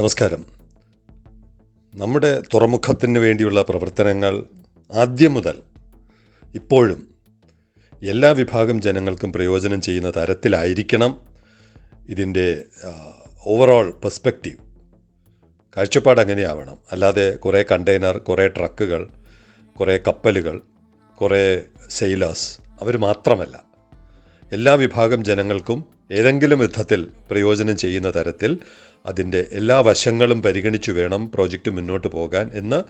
നമസ്കാരം. നമ്മുടെ തുറമുഖത്തിന് വേണ്ടിയുള്ള പ്രവർത്തനങ്ങൾ ആദ്യം മുതൽ ഇപ്പോഴും എല്ലാ വിഭാഗം ജനങ്ങൾക്കും പ്രയോജനം ചെയ്യുന്ന തരത്തിലായിരിക്കണം ഇതിന്റെ ഓവറോൾ പെർസ്പെക്റ്റീവ് കാഴ്ചപ്പാട് അങ്ങനെയാവണം. അല്ലാതെ കുറേ കണ്ടെയ്നർ കുറേ ട്രക്കുകൾ കുറേ കപ്പലുകൾ കുറേ സെയിലേഴ്സ് അവർ മാത്രമല്ല. എല്ലാ വിഭാഗം ജനങ്ങൾക്കും ഏതെങ്കിലും വിധത്തിൽ പ്രയോജനം ചെയ്യുന്ന തരത്തിൽ അതിന്റെ എല്ലാ വശങ്ങളും പരിഗണിച്ചു വേണം പ്രോജക്റ്റ് മുന്നോട്ട് പോകാൻ എന്ന്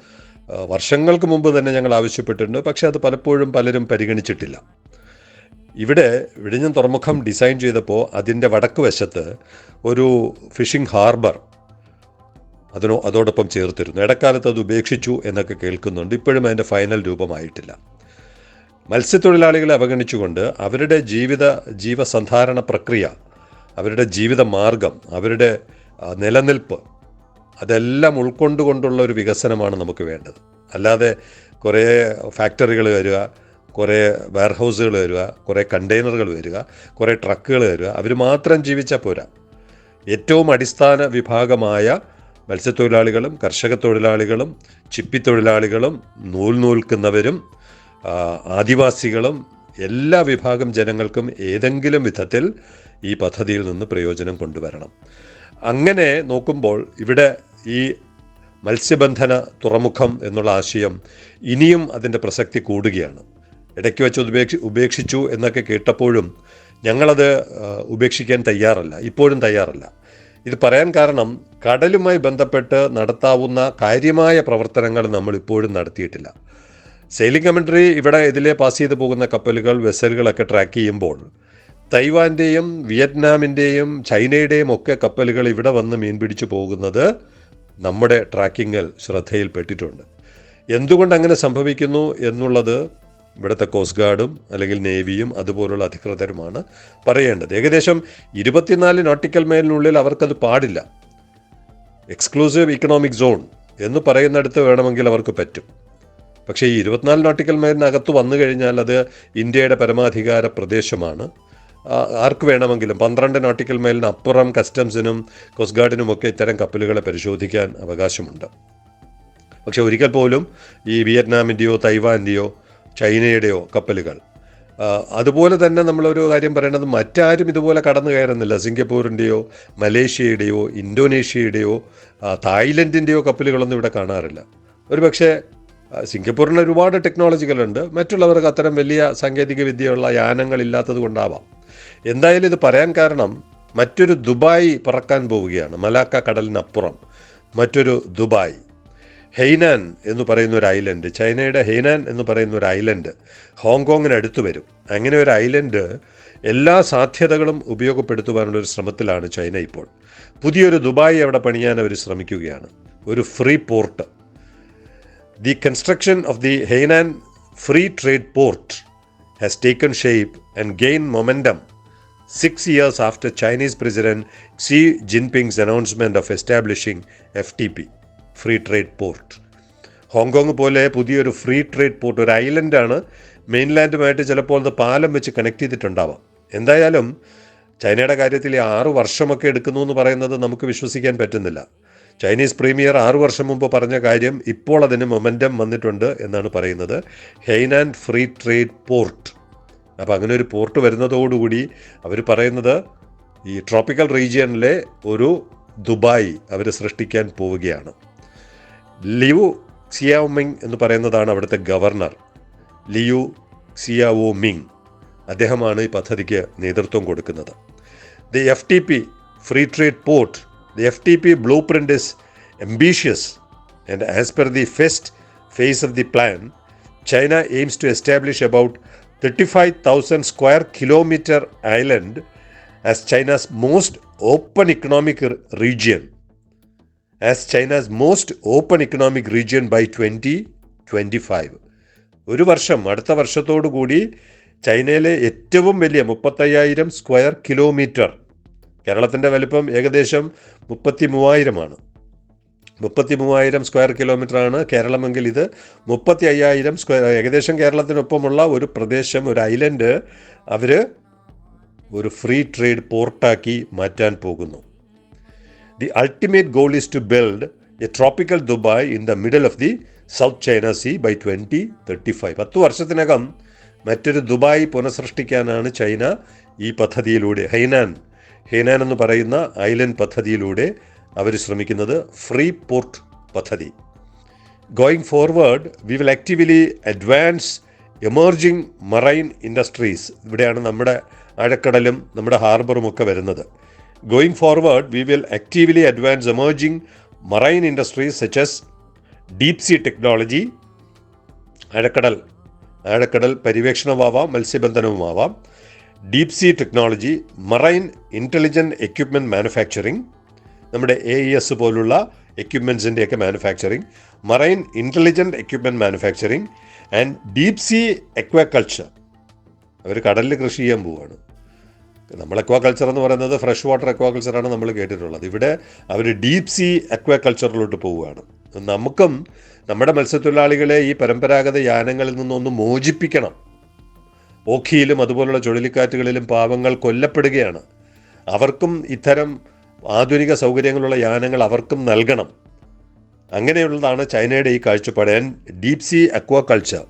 വർഷങ്ങൾക്ക് മുമ്പ് തന്നെ ഞങ്ങൾ ആവശ്യപ്പെട്ടിട്ടുണ്ട്. പക്ഷേ അത് പലപ്പോഴും പലരും പരിഗണിച്ചിട്ടില്ല. ഇവിടെ വിഴിഞ്ഞം തുറമുഖം ഡിസൈൻ ചെയ്തപ്പോൾ അതിന്റെ വടക്ക് വശത്ത് ഒരു ഫിഷിംഗ് ഹാർബർ അതിനോ അതോടൊപ്പം ചേർത്തിരുന്നു. ഇടക്കാലത്ത് അത് ഉപേക്ഷിച്ചു എന്നൊക്കെ കേൾക്കുന്നുണ്ട്. ഇപ്പോഴും അതിന്റെ ഫൈനൽ രൂപമായിട്ടില്ല. മത്സ്യത്തൊഴിലാളികളെ അവഗണിച്ചുകൊണ്ട് അവരുടെ ജീവിത ജീവസന്ധാരണ പ്രക്രിയ അവരുടെ ജീവിത മാർഗം അവരുടെ നിലനിൽപ്പ്. അതെല്ലാം ഉൾക്കൊണ്ടുകൊണ്ടുള്ള ഒരു വികസനമാണ് നമുക്ക് വേണ്ടത്. അല്ലാതെ കുറേ ഫാക്ടറികൾ വരിക കുറേ വെയർഹൗസുകൾ വരിക കുറേ കണ്ടെയ്നറുകൾ വരിക കുറേ ട്രക്കുകൾ വരിക അവർ മാത്രം ജീവിച്ചാൽ പോരാ. ഏറ്റവും അടിസ്ഥാന വിഭാഗമായ മത്സ്യത്തൊഴിലാളികളും കർഷക തൊഴിലാളികളും ചിപ്പിത്തൊഴിലാളികളും നൂൽ നൂൽക്കുന്നവരും ആദിവാസികളും എല്ലാ വിഭാഗം ജനങ്ങൾക്കും ഏതെങ്കിലും വിധത്തിൽ ഈ പദ്ധതിയിൽ നിന്ന് പ്രയോജനം കൊണ്ടുവരണം. അങ്ങനെ നോക്കുമ്പോൾ ഇവിടെ ഈ മത്സ്യബന്ധന തുറമുഖം എന്നുള്ള ആശയം ഇനിയും അതിന്റെ പ്രസക്തി കൂടുകയാണ്. ഇടയ്ക്ക് വെച്ച് ഉപേക്ഷി ഉപേക്ഷിച്ചു എന്നൊക്കെ കേട്ടപ്പോഴും ഞങ്ങളത് ഉപേക്ഷിക്കാൻ തയ്യാറല്ല. ഇപ്പോഴും തയ്യാറല്ല. ഇത് പറയാൻ കാരണം കടലുമായി ബന്ധപ്പെട്ട് നടത്താവുന്ന കാര്യമായ പ്രവർത്തനങ്ങൾ നമ്മൾ ഇപ്പോഴും നടത്തിയിട്ടില്ല. സെയിലിംഗ് കമൻട്രി ഇവിടെ ഇതിലെ പാസ് ചെയ്തു പോകുന്ന കപ്പലുകൾ വെസലുകളൊക്കെ ട്രാക്ക് ചെയ്യുമ്പോൾ തൈവാന്റെയും വിയറ്റ്നാമിന്റെയും ചൈനയുടെയും ഒക്കെ കപ്പലുകൾ ഇവിടെ വന്ന് മീൻ പിടിച്ചു പോകുന്നത് നമ്മുടെ ട്രാക്കിങ്ങിൽ ശ്രദ്ധയിൽപ്പെട്ടിട്ടുണ്ട് എന്തുകൊണ്ട് അങ്ങനെ സംഭവിക്കുന്നു എന്നുള്ളത് ഇവിടുത്തെ കോസ്റ്റ് ഗാർഡും അല്ലെങ്കിൽ നേവിയും അതുപോലുള്ള അധികൃതരുമാണ് പറയേണ്ടത്. ഏകദേശം ഇരുപത്തിനാല് നോട്ടിക്കൽ മൈലിനുള്ളിൽ അവർക്കത് പാടില്ല. എക്സ്ക്ലൂസീവ് ഇക്കണോമിക് സോൺ എന്ന് പറയുന്നിടത്ത് വേണമെങ്കിൽ അവർക്ക് പറ്റും. പക്ഷേ ഈ ഇരുപത്തിനാല് നോട്ടിക്കൽ മൈലിനകത്ത് വന്നു കഴിഞ്ഞാൽ അത് ഇന്ത്യയുടെ പരമാധികാര പ്രദേശമാണ്. ആർക്ക് വേണമെങ്കിലും പന്ത്രണ്ട് നോട്ടിക്കൽ മൈലിന് അപ്പുറം കസ്റ്റംസിനും കോസ്റ്റ് ഗാർഡിനുമൊക്കെ ഇത്തരം കപ്പലുകളെ പരിശോധിക്കാൻ അവകാശമുണ്ട്. പക്ഷെ ഒരിക്കൽ പോലും ഈ വിയറ്റ്നാമിന്റെയോ തൈവാന്റെയോ ചൈനയുടെയോ കപ്പലുകൾ അതുപോലെ തന്നെ നമ്മളൊരു കാര്യം പറയേണ്ടത് മറ്റാരും ഇതുപോലെ കടന്നു കയറുന്നില്ല. സിംഗപ്പൂരിന്റെയോ മലേഷ്യയുടെയോ ഇന്തോനേഷ്യയുടെയോ ആ, തായ്ലൻഡിന്റെയോ കപ്പലുകളൊന്നും ഇവിടെ കാണാറില്ല. ഒരു പക്ഷേ സിംഗപ്പൂരിന് ഒരുപാട് ടെക്നോളജികളുണ്ട് മറ്റുള്ളവർക്ക് അത്തരം വലിയ സാങ്കേതിക വിദ്യയുള്ള യാനങ്ങൾ ഇല്ലാത്തത് കൊണ്ടാവാം എന്തായാലും ഇത് പറയാൻ കാരണം മറ്റൊരു ദുബായ് പറക്കാൻ പോവുകയാണ്. മലാക്ക കടലിനപ്പുറം. മറ്റൊരു ദുബായ്. ഹെയ്നാൻ എന്ന് പറയുന്ന ഒരു ഐലൻഡ്. ചൈനയുടെ ഹെയ്നാൻ എന്ന് പറയുന്ന ഒരു ഐലൻഡ് ഹോങ്കോങ്ങിന് അടുത്ത് വരും. അങ്ങനെ ഒരു ഐലൻഡ് എല്ലാ സാധ്യതകളും ഉപയോഗപ്പെടുത്തുവാനുള്ള ഒരു ശ്രമത്തിലാണ് ചൈന ഇപ്പോൾ. പുതിയൊരു ദുബായ് അവിടെ പണിയാൻ അവർ ശ്രമിക്കുകയാണ്. ഒരു free port. The construction of the Hainan free trade port has taken shape and gain momentum six years after Chinese President Xi Jinping's announcement of establishing FTP, Free Trade Port. Hong Kong പോലെ പുതിയൊരു free trade port ഒരു ഐലൻഡാണ് മെയിൻലാൻഡുമായിട്ട് ചിലപ്പോൾ അത് പാലം വെച്ച് connect ചെയ്തിട്ടുണ്ടാവാം. എന്തായാലും ചൈനയുടെ കാര്യത്തിൽ ആറ് വർഷമൊക്കെ എടുക്കുന്നു എന്ന് പറയുന്നത് നമുക്ക് വിശ്വസിക്കാൻ പറ്റുന്നില്ല. ചൈനീസ് പ്രീമിയർ ആറു വർഷം മുമ്പ് പറഞ്ഞ കാര്യം ഇപ്പോൾ അതിന് മൊമെന്റം വന്നിട്ടുണ്ട് എന്നാണ് പറയുന്നത്. ഹെയ്നാൻ ഫ്രീ ട്രേഡ് പോർട്ട് അപ്പോൾ അങ്ങനെ ഒരു പോർട്ട് വരുന്നതോടുകൂടി അവർ പറയുന്നത് ഈ ട്രോപ്പിക്കൽ റീജിയനിലെ ഒരു ദുബായ് അവർ സൃഷ്ടിക്കാൻ പോവുകയാണ്. ലിയു സിയാവോമിങ് എന്ന് പറയുന്നതാണ് അവിടുത്തെ ഗവർണർ. ലിയു സിയാവോ മിങ് അദ്ദേഹമാണ് ഈ പദ്ധതിക്ക് നേതൃത്വം കൊടുക്കുന്നത്. The F T P free trade port the F T P blueprint is ambitious and as per the first phase of the plan, China aims to establish about 35,000 square kilometer island as China's most open economic r- region. As China's most open economic region by 2025. ഒരു വർഷം അടുത്ത വർഷത്തോടു കൂടി ചൈനയിലെ ഏറ്റവും വലിയ മുപ്പത്തയ്യായിരം square kilometre കേരളത്തിന്റെ വലിപ്പം ഏകദേശം മുപ്പത്തി മൂവായിരമാണ് മുപ്പത്തി മൂവായിരം സ്ക്വയർ കിലോമീറ്ററാണ് കേരളമെങ്കിൽ ഇത് മുപ്പത്തി അയ്യായിരം സ്ക്വയർ ഏകദേശം കേരളത്തിനൊപ്പമുള്ള ഒരു പ്രദേശം ഒരു ഐലൻഡ് അവർ ഒരു ഫ്രീ ട്രേഡ് പോർട്ടാക്കി മാറ്റാൻ പോകുന്നു. The ultimate goal is to build a tropical Dubai in the middle of the South China Sea by twenty thirty five. പത്ത് വർഷത്തിനകം മറ്റൊരു ദുബായ് പുനഃസൃഷ്ടിക്കാനാണ് ചൈന ഈ പദ്ധതിയിലൂടെ ഹൈനാൻ ഹൈനാൻ എന്ന് പറയുന്ന ഐലൻഡ് പദ്ധതിയിലൂടെ അവർ ശ്രമിക്കുന്നത് ഫ്രീ പോർട്ട് പദ്ധതി. Going forward we will actively advance emerging marine industries ഇവിടെയാണ് നമ്മുടെ ആഴക്കടലും നമ്മുടെ ഹാർബറും ഒക്കെ വരുന്നത്. Going forward we will actively advance emerging marine industries such as deep sea technology ആഴക്കടൽ ആഴക്കടൽ പര്യവേക്ഷണമാവാം മത്സ്യബന്ധനവുമാവാം. Deep sea technology marine intelligent equipment manufacturing നമ്മുടെ എ ഇ എസ് പോലുള്ള എക്യുപ്മെൻസിന്റെയൊക്കെ manufacturing marine intelligent equipment manufacturing and deep sea aquaculture അവർ കടലിൽ കൃഷി ചെയ്യാൻ പോവുകയാണ് നമ്മൾ എക്വാകൾച്ചർ എന്ന് പറയുന്നത് ഫ്രഷ് വാട്ടർ എക്വാകൾച്ചറാണ് നമ്മൾ കേട്ടിട്ടുള്ളത്. ഇവിടെ അവർ ഡീപ് സീ എക്വാകൾച്ചറിലോട്ട് പോവുകയാണ്. നമുക്കും നമ്മുടെ മത്സ്യത്തൊഴിലാളികളെ ഈ പരമ്പരാഗത യാനങ്ങളിൽ നിന്നൊന്ന് മോചിപ്പിക്കണം. ഓഖിയിലും അതുപോലുള്ള ചുഴലിക്കാറ്റുകളിലും പാവങ്ങൾ കൊല്ലപ്പെടുകയാണ്. അവർക്കും ഇത്തരം ആധുനിക സൗകര്യങ്ങളുള്ള യാനങ്ങൾ അവർക്കും നൽകണം. അങ്ങനെയുള്ളതാണ് ചൈനയുടെ ഈ കാഴ്ചപ്പാട്. And deep sea aquaculture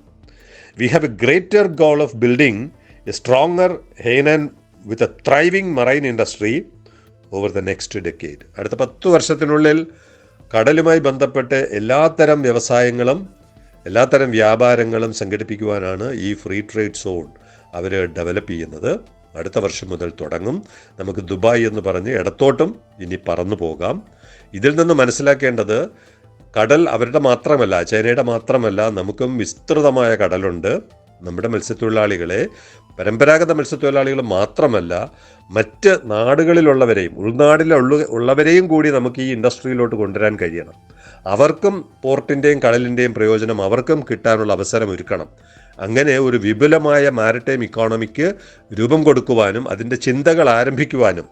we have a greater goal of building a stronger Hainan with a thriving marine industry over the next decade അടുത്ത പത്ത് വർഷത്തിനുള്ളിൽ കടലുമായി ബന്ധപ്പെട്ട് എല്ലാത്തരം വ്യവസായങ്ങളും എല്ലാത്തരം വ്യാപാരങ്ങളും സംഘടിപ്പിക്കുവാനാണ് ഈ ഫ്രീ ട്രേഡ് സോൺ അവർ ഡെവലപ്പ് ചെയ്യുന്നത്. അടുത്ത വർഷം മുതൽ തുടങ്ങും. നമുക്ക് ദുബായ് എന്ന് പറഞ്ഞ് ഇടത്തോട്ടും ഇനി പറന്നു പോകാം. ഇതിൽ നിന്ന് മനസ്സിലാക്കേണ്ടത് കടൽ അവരുടെ മാത്രമല്ല ചൈനയുടെ മാത്രമല്ല നമുക്കും വിസ്തൃതമായ കടലുണ്ട്. നമ്മുടെ മത്സ്യത്തൊഴിലാളികളെ പരമ്പരാഗത മത്സ്യത്തൊഴിലാളികൾ മാത്രമല്ല മറ്റ് നാടുകളിലുള്ളവരെയും ഉൾനാടിലുള്ള ഉള്ളവരെയും കൂടി നമുക്ക് ഈ ഇൻഡസ്ട്രിയിലോട്ട് കൊണ്ടുവരാൻ കഴിയണം. അവർക്കും പോർട്ടിന്റെയും കടലിന്റെയും പ്രയോജനം അവർക്കും കിട്ടാനുള്ള അവസരം ഒരുക്കണം. അങ്ങനെ ഒരു വിപുലമായ മാരിടൈം ഇക്കോണമിക്ക് രൂപം കൊടുക്കുവാനും അതിന്റെ ചിന്തകൾ ആരംഭിക്കുവാനും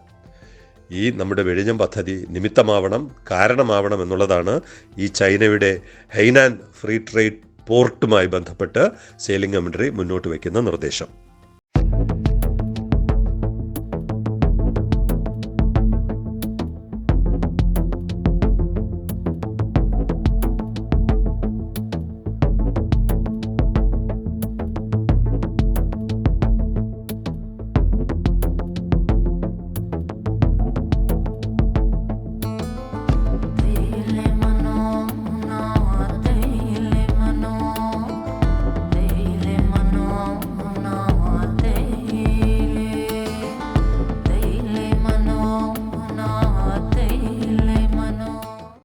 ഈ നമ്മുടെ വെളിഞ്ഞം പദ്ധതി നിമിത്തമാവണം കാരണമാവണം എന്നുള്ളതാണ് ഈ ചൈനയുടെ ഹൈനാൻ ഫ്രീ ട്രേഡ് പോർട്ടുമായി ബന്ധപ്പെട്ട് സെയിലിംഗ് കമൻട്രി മുന്നോട്ട് വയ്ക്കുന്ന നിർദ്ദേശം.